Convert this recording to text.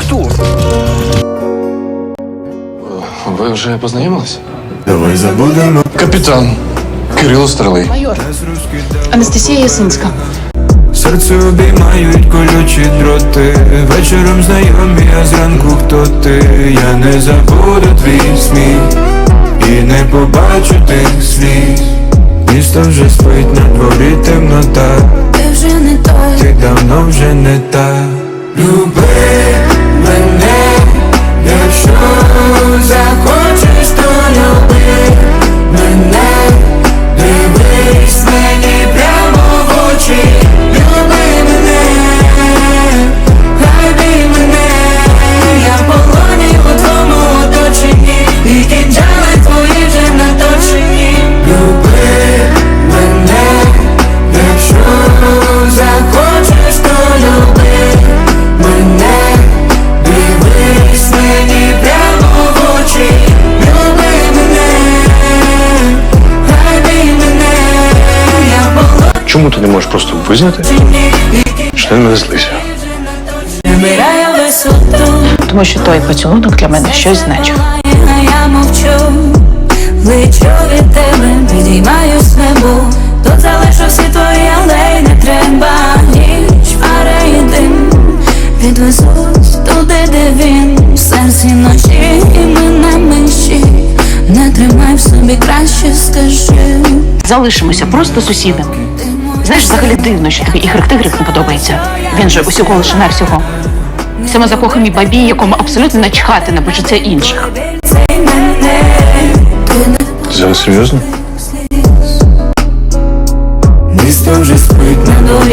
архітектуру. Ви вже познайомились? Давай забудемо. Капітан Кирило Стрелий. Майор Анастасія Ясинська. Серце обіймають колючі дроти. Вечором знайомі, а зранку хто ти. Я не забуду твій сміх і не побачу тих сліз. Місто вже спить на дворі темнота. Ти вже не той. Ти давно вже не та. Чому ти не можеш просто визнати, що ти не злися? Тому що той поцілунок для мене щось значив. а я мовчу, лечу від тебе, підіймаюсь в небо, тут залишу всі твої алеї, не треба ніч, пара єдин, підвезуть туди, де він, в серці ночі, і ми на межі, не тримай в собі краще, скажи. Залишимося просто сусідами. Знаєш, взагалі дивно, що тобі Ігрик Тигрик не подобається. Він же усього лише навсього. Самозакоханий бабій, якому абсолютно начхати на почуття інших. Зараз серйозно? Місто вже спить на темнота